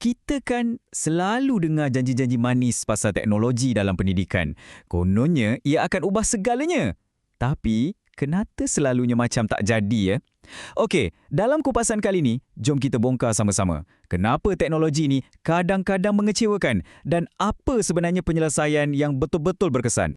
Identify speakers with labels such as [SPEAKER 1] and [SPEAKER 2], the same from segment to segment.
[SPEAKER 1] Kita kan selalu dengar janji-janji manis pasal teknologi dalam pendidikan. Kononnya ia akan ubah segalanya. Tapi, kenapa selalunya macam tak jadi ya? Okey, dalam kupasan kali ini, jom kita bongkar sama-sama. Kenapa teknologi ini kadang-kadang mengecewakan dan apa sebenarnya penyelesaian yang betul-betul berkesan?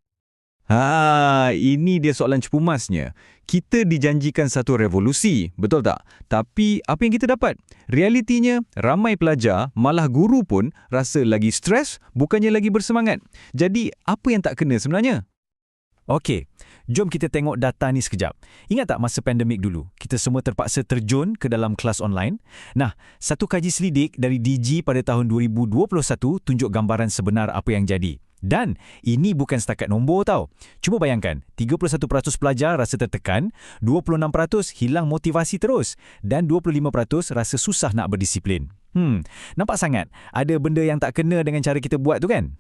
[SPEAKER 2] Ha, ini dia soalan cepu masnya. Kita dijanjikan satu revolusi, betul tak? Tapi apa yang kita dapat? Realitinya, ramai pelajar, malah guru pun rasa lagi stres, bukannya lagi bersemangat. Jadi, apa yang tak kena sebenarnya?
[SPEAKER 1] Okey, jom kita tengok data ni sekejap. Ingat tak masa pandemik dulu, kita semua terpaksa terjun ke dalam kelas online? Nah, satu kaji selidik dari DG pada tahun 2021 tunjuk gambaran sebenar apa yang jadi. Dan ini bukan setakat nombor tau. Cuba bayangkan, 31% pelajar rasa tertekan, 26% hilang motivasi terus dan 25% rasa susah nak berdisiplin. Hmm, nampak sangat ada benda yang tak kena dengan cara kita buat tu kan?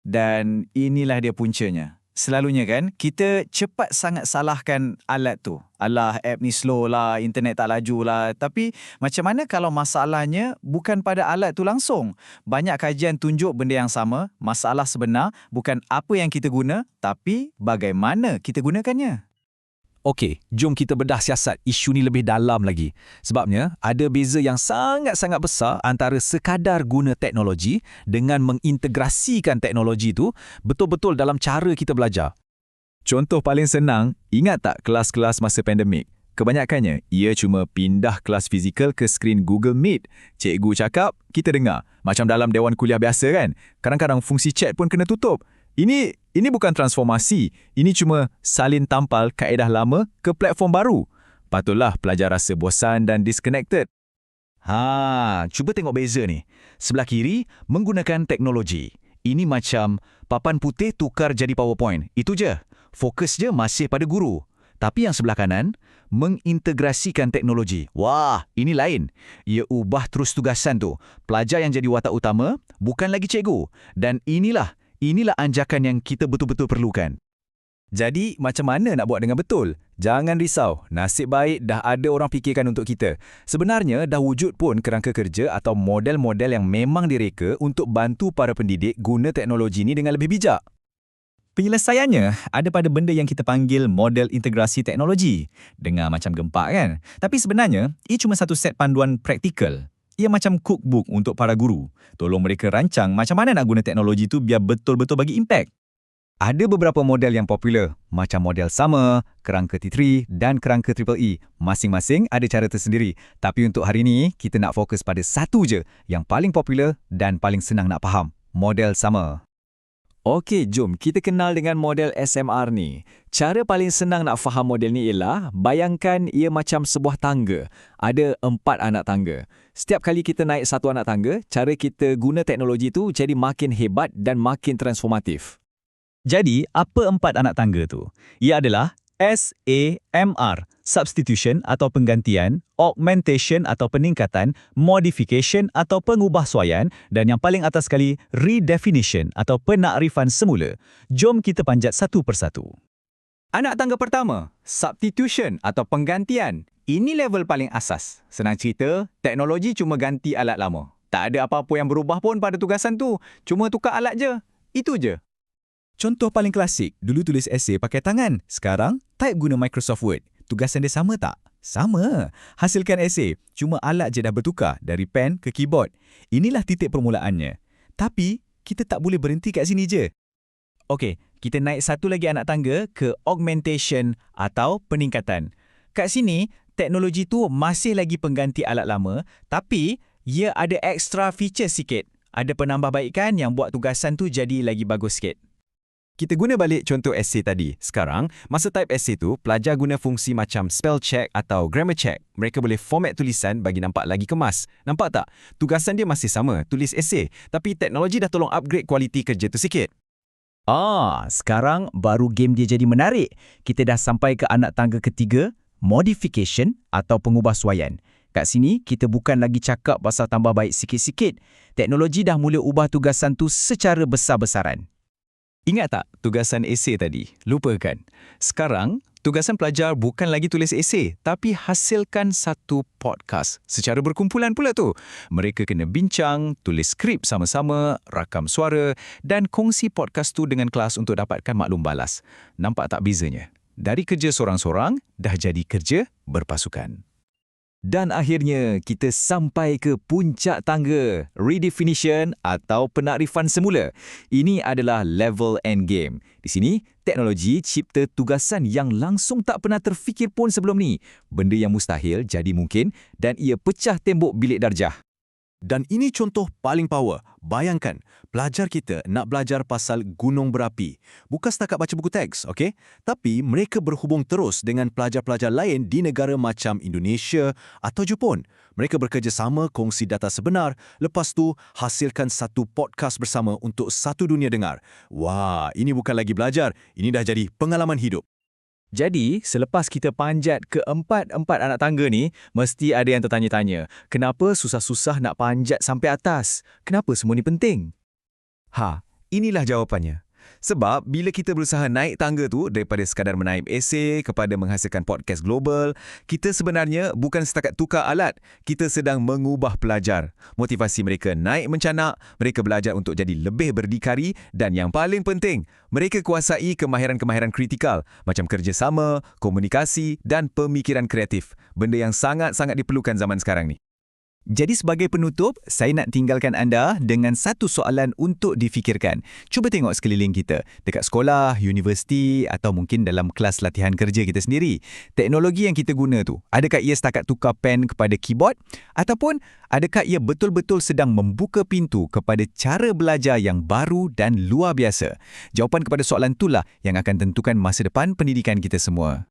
[SPEAKER 3] Dan inilah dia puncanya. Selalunya kan, kita cepat sangat salahkan alat tu. Alah, app ni slow lah, internet tak laju lah. Tapi macam mana kalau masalahnya bukan pada alat tu langsung? Banyak kajian tunjuk benda yang sama, masalah sebenar bukan apa yang kita guna, tapi bagaimana kita gunakannya.
[SPEAKER 1] Okey, jom kita bedah siasat isu ni lebih dalam lagi. Sebabnya, ada beza yang sangat-sangat besar antara sekadar guna teknologi dengan mengintegrasikan teknologi itu betul-betul dalam cara kita belajar.
[SPEAKER 2] Contoh paling senang, ingat tak kelas-kelas masa pandemik? Kebanyakannya, ia cuma pindah kelas fizikal ke skrin Google Meet. Cikgu cakap, kita dengar. Macam dalam dewan kuliah biasa kan? Kadang-kadang fungsi chat pun kena tutup. Ini ini bukan transformasi, ini cuma salin tampal kaedah lama ke platform baru. Patutlah pelajar rasa bosan dan disconnected.
[SPEAKER 1] Ha, cuba tengok beza ni. Sebelah kiri menggunakan teknologi. Ini macam papan putih tukar jadi PowerPoint. Itu je. Fokus je masih pada guru. Tapi yang sebelah kanan, mengintegrasikan teknologi. Wah, ini lain. Ia ubah terus tugasan tu. Pelajar yang jadi watak utama bukan lagi cikgu. Dan inilah Inilah anjakan yang kita betul-betul perlukan. Jadi, macam mana nak buat dengan betul? Jangan risau, nasib baik dah ada orang fikirkan untuk kita. Sebenarnya, dah wujud pun kerangka kerja atau model-model yang memang direka untuk bantu para pendidik guna teknologi ini dengan lebih bijak.
[SPEAKER 3] Penyelesaiannya ada pada benda yang kita panggil model integrasi teknologi. Dengar macam gempak kan? Tapi sebenarnya, ia cuma satu set panduan praktikal ia macam cookbook untuk para guru. Tolong mereka rancang macam mana nak guna teknologi itu biar betul-betul bagi impact.
[SPEAKER 2] Ada beberapa model yang popular, macam model sama, kerangka T3 dan kerangka Triple E. Masing-masing ada cara tersendiri. Tapi untuk hari ini, kita nak fokus pada satu je yang paling popular dan paling senang nak faham. Model sama.
[SPEAKER 1] Okey, jom kita kenal dengan model SMR ni. Cara paling senang nak faham model ni ialah bayangkan ia macam sebuah tangga. Ada empat anak tangga. Setiap kali kita naik satu anak tangga, cara kita guna teknologi tu jadi makin hebat dan makin transformatif.
[SPEAKER 3] Jadi, apa empat anak tangga tu? Ia adalah SAMR, substitution atau penggantian, augmentation atau peningkatan, modification atau pengubahsuaian dan yang paling atas sekali, redefinition atau penakrifan semula. Jom kita panjat satu persatu.
[SPEAKER 1] Anak tangga pertama, substitution atau penggantian. Ini level paling asas. Senang cerita, teknologi cuma ganti alat lama. Tak ada apa-apa yang berubah pun pada tugasan tu. Cuma tukar alat je. Itu je.
[SPEAKER 3] Contoh paling klasik, dulu tulis esei pakai tangan. Sekarang, type guna Microsoft Word. Tugasan dia sama tak? Sama. Hasilkan esei. Cuma alat je dah bertukar dari pen ke keyboard. Inilah titik permulaannya. Tapi, kita tak boleh berhenti kat sini je. Okey, kita naik satu lagi anak tangga ke augmentation atau peningkatan. Kat sini, teknologi tu masih lagi pengganti alat lama, tapi ia ada extra feature sikit. Ada penambahbaikan yang buat tugasan tu jadi lagi bagus sikit.
[SPEAKER 2] Kita guna balik contoh essay tadi. Sekarang, masa type essay tu, pelajar guna fungsi macam spell check atau grammar check. Mereka boleh format tulisan bagi nampak lagi kemas. Nampak tak? Tugasan dia masih sama, tulis essay. Tapi teknologi dah tolong upgrade kualiti kerja tu sikit.
[SPEAKER 3] Ah, sekarang baru game dia jadi menarik. Kita dah sampai ke anak tangga ketiga, modification atau pengubahsuaian. Kat sini, kita bukan lagi cakap pasal tambah baik sikit-sikit. Teknologi dah mula ubah tugasan tu secara besar-besaran.
[SPEAKER 2] Ingat tak tugasan esei tadi? Lupakan. Sekarang, tugasan pelajar bukan lagi tulis esei, tapi hasilkan satu podcast. Secara berkumpulan pula tu. Mereka kena bincang, tulis skrip sama-sama, rakam suara dan kongsi podcast tu dengan kelas untuk dapatkan maklum balas. Nampak tak bezanya? Dari kerja seorang-seorang, dah jadi kerja berpasukan.
[SPEAKER 1] Dan akhirnya, kita sampai ke puncak tangga, redefinition atau penakrifan semula. Ini adalah level endgame. Di sini, teknologi cipta tugasan yang langsung tak pernah terfikir pun sebelum ni. Benda yang mustahil jadi mungkin dan ia pecah tembok bilik darjah.
[SPEAKER 4] Dan ini contoh paling power. Bayangkan, pelajar kita nak belajar pasal gunung berapi. Bukan setakat baca buku teks, okey? Tapi mereka berhubung terus dengan pelajar-pelajar lain di negara macam Indonesia atau Jepun. Mereka bekerjasama kongsi data sebenar, lepas tu hasilkan satu podcast bersama untuk satu dunia dengar. Wah, ini bukan lagi belajar, ini dah jadi pengalaman hidup.
[SPEAKER 2] Jadi, selepas kita panjat ke empat-empat anak tangga ni, mesti ada yang tertanya-tanya, kenapa susah-susah nak panjat sampai atas? Kenapa semua ni penting?
[SPEAKER 5] Ha, inilah jawapannya. Sebab bila kita berusaha naik tangga tu daripada sekadar menaip esei kepada menghasilkan podcast global, kita sebenarnya bukan setakat tukar alat, kita sedang mengubah pelajar. Motivasi mereka naik mencanak, mereka belajar untuk jadi lebih berdikari dan yang paling penting, mereka kuasai kemahiran-kemahiran kritikal macam kerjasama, komunikasi dan pemikiran kreatif. Benda yang sangat-sangat diperlukan zaman sekarang ni.
[SPEAKER 3] Jadi sebagai penutup, saya nak tinggalkan anda dengan satu soalan untuk difikirkan. Cuba tengok sekeliling kita, dekat sekolah, universiti atau mungkin dalam kelas latihan kerja kita sendiri. Teknologi yang kita guna tu, adakah ia setakat tukar pen kepada keyboard? Ataupun adakah ia betul-betul sedang membuka pintu kepada cara belajar yang baru dan luar biasa? Jawapan kepada soalan itulah yang akan tentukan masa depan pendidikan kita semua.